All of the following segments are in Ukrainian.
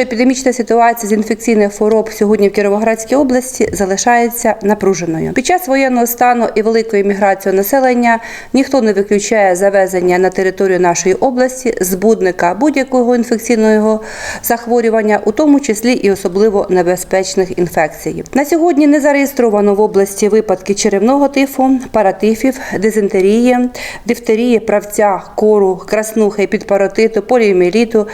Епідемічна ситуація з інфекційних хвороб сьогодні в Кіровоградській області залишається напруженою. Під час воєнного стану і великої міграції населення ніхто не виключає завезення на територію нашої області збудника будь-якого інфекційного захворювання, у тому числі і особливо небезпечних інфекцій. На сьогодні не зареєстровано в області випадки черевного тифу, паратифів, дизентерії, дифтерії, правця, кору, краснухи, підпаротиту, поліоміеліту,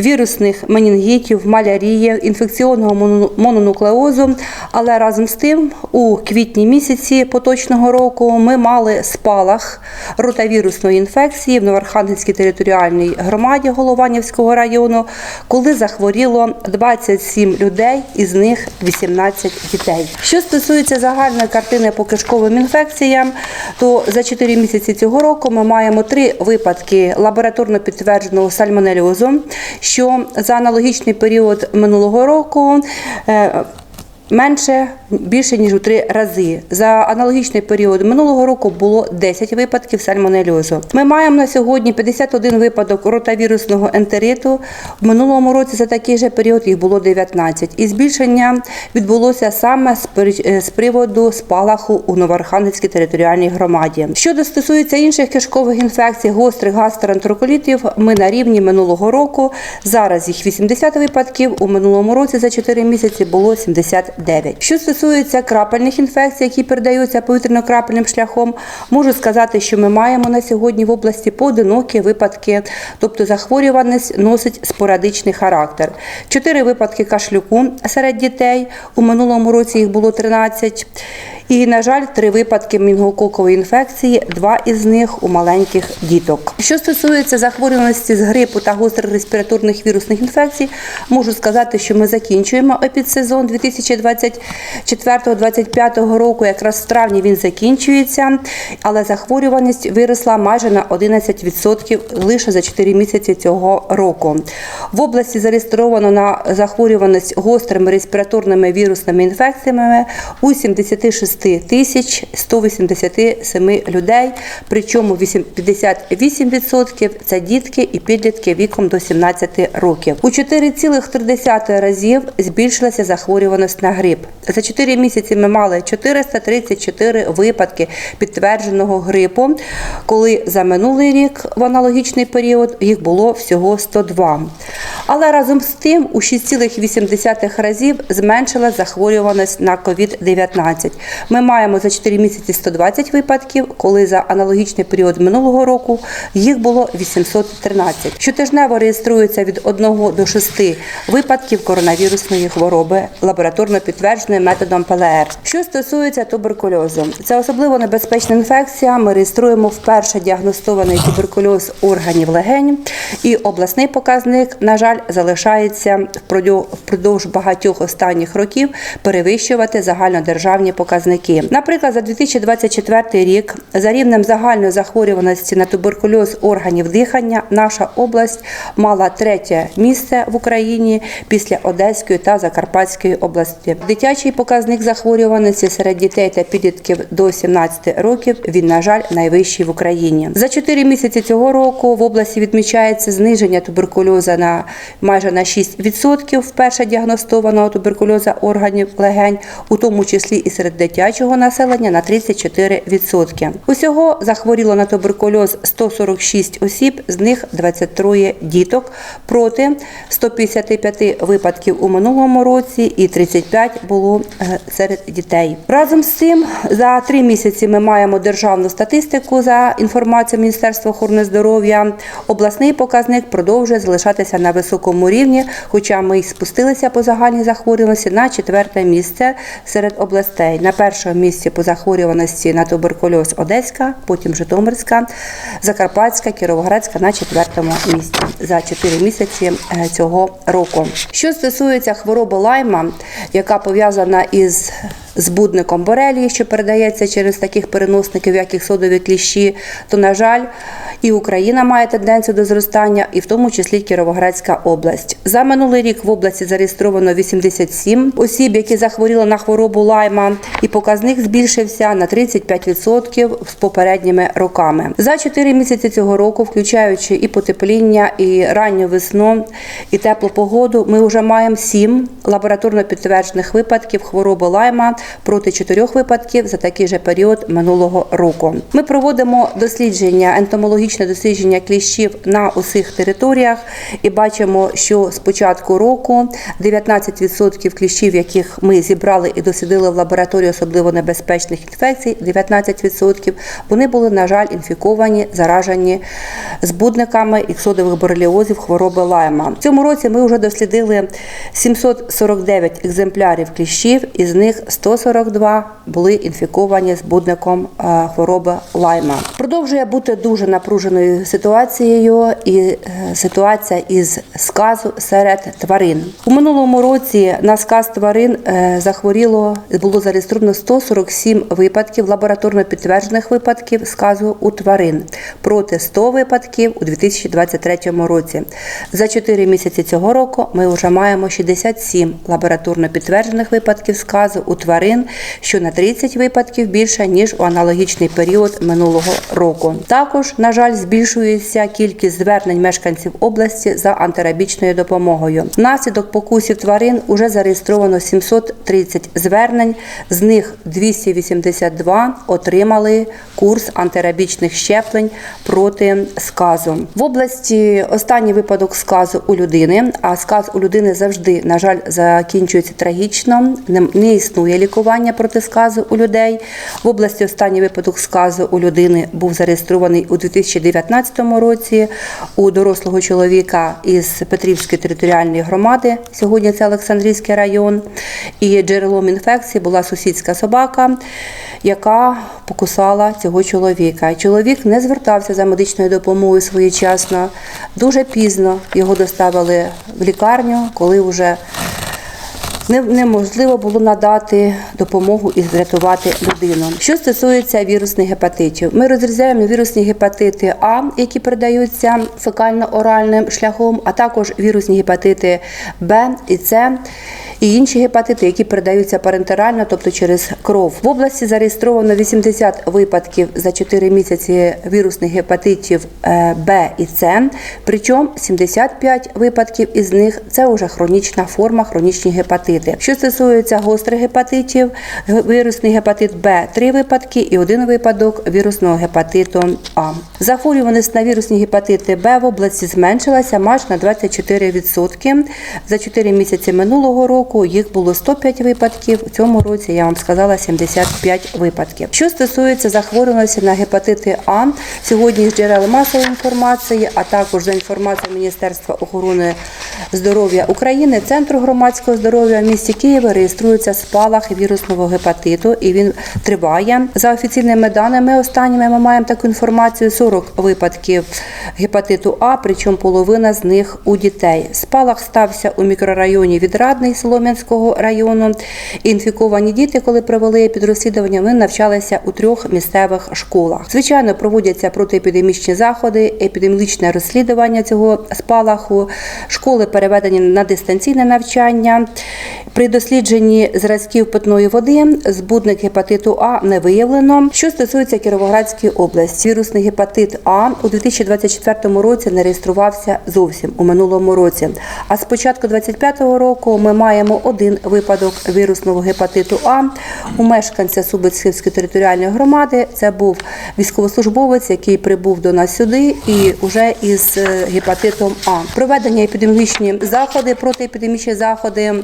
вірусних менінгітів, малярії, інфекційного мононуклеозу. Але разом з тим, у квітні місяці поточного року ми мали спалах ротавірусної інфекції в Новоархангельській територіальній громаді Голованівського району, коли захворіло 27 людей, із них 18 дітей. Що стосується загальної картини по кишковим інфекціям, то за 4 місяці цього року ми маємо три випадки лабораторно підтвердженого сальмонельозу, що за аналогічний період минулого року. Менше більше ніж у три рази. За аналогічний період минулого року було 10 випадків сальмонельозу. Ми маємо на сьогодні 51 випадок ротавірусного ентериту. В минулому році за такий же період їх було 19. І збільшення відбулося саме з е, приводу спалаху у Новоархангельській територіальній громаді. Щодо стосується інших кишкових інфекцій, гострих гастроентероколітів, ми на рівні минулого року. Зараз їх 80 випадків. У минулому році за 4 місяці було 79. Що стосується крапельних інфекцій, які передаються повітряно-крапельним шляхом, можу сказати, що ми маємо на сьогодні в області поодинокі випадки, тобто захворюваність носить спорадичний характер. Чотири випадки кашлюку серед дітей. У минулому році їх було 13. І, на жаль, три випадки мінгококової інфекції, два із них у маленьких діток. Що стосується захворюваності з грипу та гострих респіраторних вірусних інфекцій, можу сказати, що ми закінчуємо епідсезон 2024-2025 року. Якраз в травні він закінчується, але захворюваність виросла майже на 11% лише за 4 місяці цього року. В області зареєстровано на захворюваність гострими респіраторними вірусними інфекціями у 76 тисяч 187 людей, причому 8 58% – це дітки і підлітки віком до 17 років. У 4,3 разів збільшилася захворюваність на грип. За 4 місяці ми мали 434 випадки підтвердженого грипу, коли за минулий рік в аналогічний період їх було всього 102. Але разом з тим у 6,8 разів зменшилась захворюваність на COVID-19. Ми маємо за 4 місяці 120 випадків, коли за аналогічний період минулого року їх було 813. Щотижнево реєструється від 1 до 6 випадків коронавірусної хвороби, лабораторно підтвердженої методом ПЛР. Що стосується туберкульозу, це особливо небезпечна інфекція. Ми реєструємо вперше діагностований туберкульоз органів легень, і обласний показник, на жаль, залишається впродовж багатьох останніх років перевищувати загальнодержавні показники. Наприклад, за 2024 рік за рівнем загальної захворюваності на туберкульоз органів дихання наша область мала третє місце в Україні після Одеської та Закарпатської області. Дитячий показник захворюваності серед дітей та підлітків до 17 років він, на жаль, найвищий в Україні. За 4 місяці цього року в області відмічається зниження туберкульоза на майже на 6% вперше діагностованого туберкульоза органів легень, у тому числі і серед дитячого населення на 34%. Усього захворіло на туберкульоз 146 осіб, з них 23 діток проти 155 випадків у минулому році і 35 було е, серед дітей. Разом з цим за три місяці ми маємо державну статистику за інформацією Міністерства охорони здоров'я. Обласний показник продовжує залишатися на високому рівні, хоча ми й спустилися по загальній захворюваності на четверте місце серед областей. На першому місці по захворюваності на туберкульоз Одеська, потім Житомирська, Закарпатська, Кіровоградська на четвертому місці за 4 місяці е, цього року. Що стосується хвороби лайма, яка пов'язана із збудником борелії, що передається через таких переносників, як і содові кліщі, то, на жаль, і Україна має тенденцію до зростання, і в тому числі Кіровоградська область. За минулий рік в області зареєстровано 87 осіб, які захворіли на хворобу лайма, і показник збільшився на 35% з попередніми роками. За 4 місяці цього року, включаючи і потепління, і ранню весну, і теплу погоду, ми вже маємо 7 лабораторно підтверджених випадків хвороби лайма проти 4 випадків за такий же період минулого року. Ми проводимо дослідження, ентомологічне дослідження кліщів на усіх територіях і бачимо, що з початку року 19% кліщів, яких ми зібрали і дослідили в лабораторії особливо небезпечних інфекцій, 19% вони були, на жаль, інфіковані, заражені збудниками іксодових бореліозів хвороби лайма. В цьому році ми вже дослідили 749 екземплярів кліщів, із них 142 були інфіковані збудником е, хвороби лайма. Продовжує бути дуже напруженою ситуацією і е, ситуація із сказу серед тварин. У минулому році на сказ тварин е, захворіло було зареєстровано 147 випадків лабораторно підтверджених випадків сказу у тварин проти 100 випадків у 2023 році. За 4 місяці цього року ми вже маємо 67 лабораторно підтверджених випадків сказу у тварин, що на 30 випадків більше ніж у аналогічний період минулого року. Також, на жаль, збільшується кількість звернень мешканців області за антирабічною допомогою. Внаслідок покусів тварин уже зареєстровано 730 звернень, з них 282 отримали курс антирабічних щеплень проти сказу. В області останній випадок сказу у людини, а сказ у людини завжди, на жаль, закінчується трагічно. Не існує лікування проти сказу у людей. В області останній випадок сказу у людини був зареєстрований у 2019 році у дорослого чоловіка із Петрівської територіальної громади. Сьогодні це Олександрійський район. І джерелом інфекції була сусідська собака, яка покусала цього чоловіка. Чоловік не звертався за медичною допомогою своєчасно. Дуже пізно його доставили в лікарню, коли вже неможливо було надати допомогу і врятувати людину. Що стосується вірусних гепатитів, ми розрізаємо вірусні гепатити А, які передаються фекально-оральним шляхом, а також вірусні гепатити Б і С. І інші гепатити, які передаються парентерально, тобто через кров. В області зареєстровано 80 випадків за 4 місяці вірусних гепатитів е, Б і С, причому 75 випадків із них це вже хронічна форма, хронічні гепатити. Що стосується гострих гепатитів, вірусний гепатит Б 3 випадки і один випадок вірусного гепатиту А. Захворюваність на вірусні гепатити Б в області зменшилася майже на 24%. За 4 місяці минулого року їх було 105 випадків. У цьому році я вам сказала 75 випадків. Що стосується захворюваності на гепатити А, сьогодні з джерел масової інформації, а також за інформацією Міністерства охорони здоров'я України, Центру громадського здоров'я в місті Києві реєструється спалах вірусного гепатиту, і він триває. За офіційними даними останніми ми маємо таку інформацію: 40 випадків гепатиту А, причому половина з них у дітей. Спалах стався у мікрорайоні Відрадний Солом'янського району. Інфіковані діти, коли провели підрозслідування, вони навчалися у трьох місцевих школах. Звичайно, проводяться протиепідемічні заходи, епідемічне розслідування цього спалаху. Школи переведені на дистанційне навчання. При дослідженні зразків питної води збудник гепатиту А не виявлено. Що стосується Кіровоградської області, вірусний гепатит А у 2024 році не реєструвався зовсім у минулому році. А з початку 2025 року ми маємо один випадок вірусного гепатиту А у мешканця Субицьківської територіальної громади. Це був військовослужбовець, який прибув до нас сюди і вже із е, гепатитом А. Проведення епідеміологічні заходи, протиепідемічні заходи,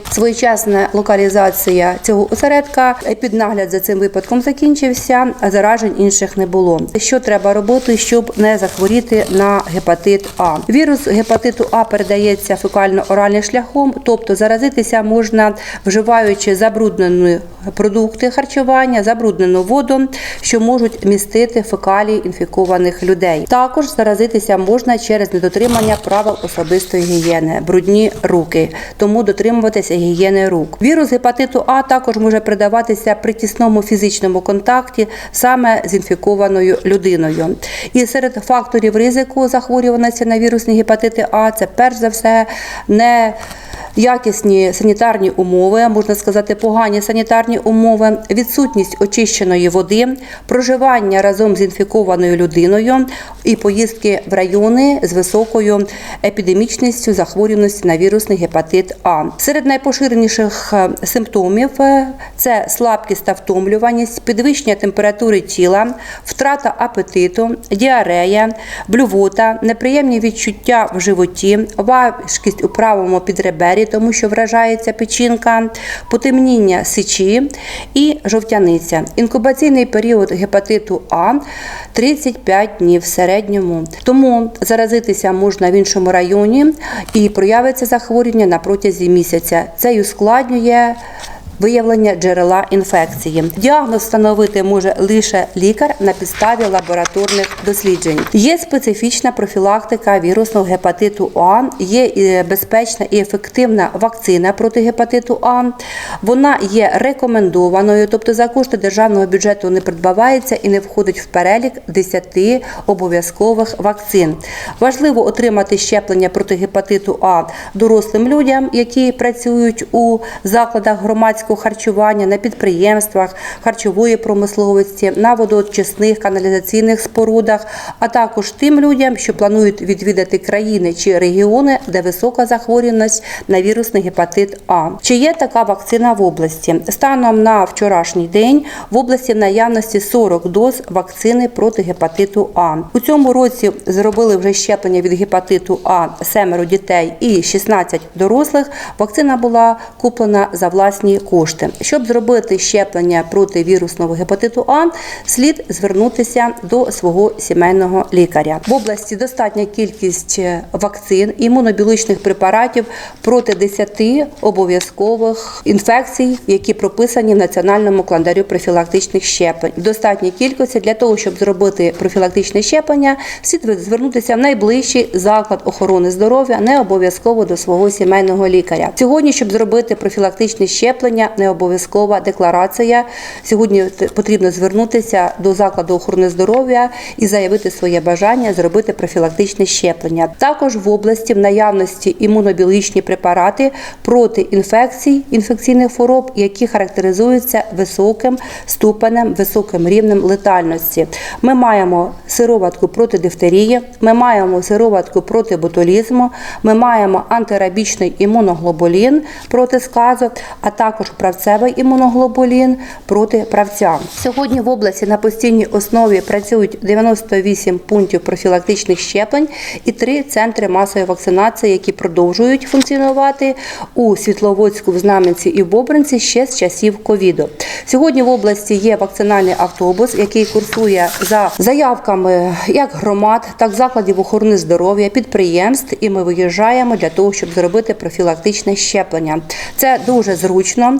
своєчасна локалізація цього осередка. Піднагляд за цим випадком закінчився, а заражень інших не було. Що треба робити, щоб не захворіти на гепатит А? Вірус гепатиту А передається фекально-оральним шляхом, тобто заразитися можна вживаючи забруднені продукти харчування, забруднену воду, що можуть містити фекалії інфікованих людей. Також заразитися можна через недотримання правил особистої гігієни, брудні руки, тому дотримуватися гігієни рук. Вірус гепатиту А також може передаватися при тісному фізичному контакті саме з інфікованою людиною. І серед факторів ризику захворюваності на вірусні гепатити А це перш за все не Якісні санітарні умови, можна сказати, погані санітарні умови, відсутність очищеної води, проживання разом з інфікованою людиною і поїздки в райони з високою епідемічністю захворюваності на вірусний гепатит А. Серед найпоширеніших е, симптомів е, це слабкість та втомлюваність, підвищення температури тіла, втрата апетиту, діарея, блювота, неприємні відчуття в животі, важкість у правому підребері, тому що вражається печінка, потемніння сечі і жовтяниця. Інкубаційний період гепатиту А 35 днів в середньому. Тому заразитися можна в іншому районі і проявиться захворювання на протязі місяця. Це й ускладнює виявлення джерела інфекції. Діагноз встановити може лише лікар на підставі лабораторних досліджень. Є специфічна профілактика вірусного гепатиту А, є безпечна і ефективна вакцина проти гепатиту А. Вона є рекомендованою, тобто за кошти державного бюджету не придбавається і не входить в перелік 10 обов'язкових вакцин. Важливо отримати щеплення проти гепатиту А дорослим людям, які працюють у закладах громадського харчування, на підприємствах харчової промисловості, на водоочисних каналізаційних спорудах, а також тим людям, що планують відвідати країни чи регіони, де висока захворюваність на вірусний гепатит А. Чи є така вакцина в області? Станом на вчорашній день в області наявності 40 доз вакцини проти гепатиту А. У цьому році зробили вже щеплення від гепатиту А семеро дітей і 16 дорослих. Вакцина була куплена за власні кошти. Щоб зробити щеплення проти вірусного гепатиту А, слід звернутися до свого сімейного лікаря. В області достатня кількість е, вакцин імунобіологічних препаратів проти 10 обов'язкових інфекцій, які прописані в національному календарю профілактичних щеплень. Достатній кількості для того, щоб зробити профілактичне щеплення, слід звернутися в найближчий заклад охорони здоров'я, не обов'язково до свого сімейного лікаря. Сьогодні, щоб зробити профілактичне щеплення, не обов'язкова декларація. Сьогодні потрібно звернутися до закладу охорони здоров'я і заявити своє бажання зробити профілактичне щеплення. Також в області в наявності імунобіологічні препарати проти інфекцій, інфекційних хвороб, які характеризуються високим ступенем, високим рівнем летальності. Ми маємо сироватку проти дифтерії, ми маємо сироватку проти ботулізму, ми маємо антирабічний імуноглобулін проти сказу, а також правцевий імуноглобулін проти правця. Сьогодні в області на постійній основі працюють 98 пунктів профілактичних щеплень і три центри масової вакцинації, які продовжують функціонувати у Світловодську, в Знам'янці і в Бобринці ще з часів ковіду. Сьогодні в області є вакцинальний автобус, який курсує за заявками як громад, так і закладів охорони здоров'я, підприємств, і ми виїжджаємо для того, щоб зробити профілактичне щеплення. Це дуже зручно.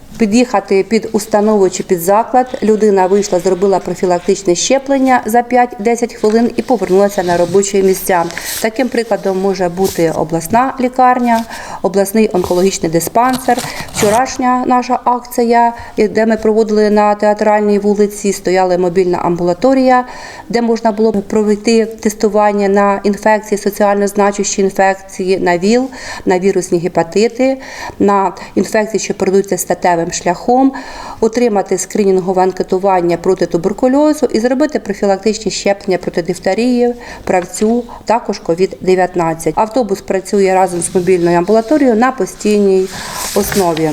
Під'їхати під установу чи під заклад, людина вийшла, зробила профілактичне щеплення за 5-10 хвилин і повернулася на робочі місця. Таким прикладом може бути обласна лікарня, обласний онкологічний диспансер. Вчорашня наша акція, де ми проводили на театральній вулиці, стояла мобільна амбулаторія, де можна було провести тестування на інфекції, соціально значущі інфекції, на ВІЛ, на вірусні гепатити, на інфекції, що передаються статевим шляхом, отримати скринінгове анкетування проти туберкульозу і зробити профілактичні щеплення проти дифтерії, правцю, також COVID-19. Автобус працює разом з мобільною амбулаторією на постійній основі.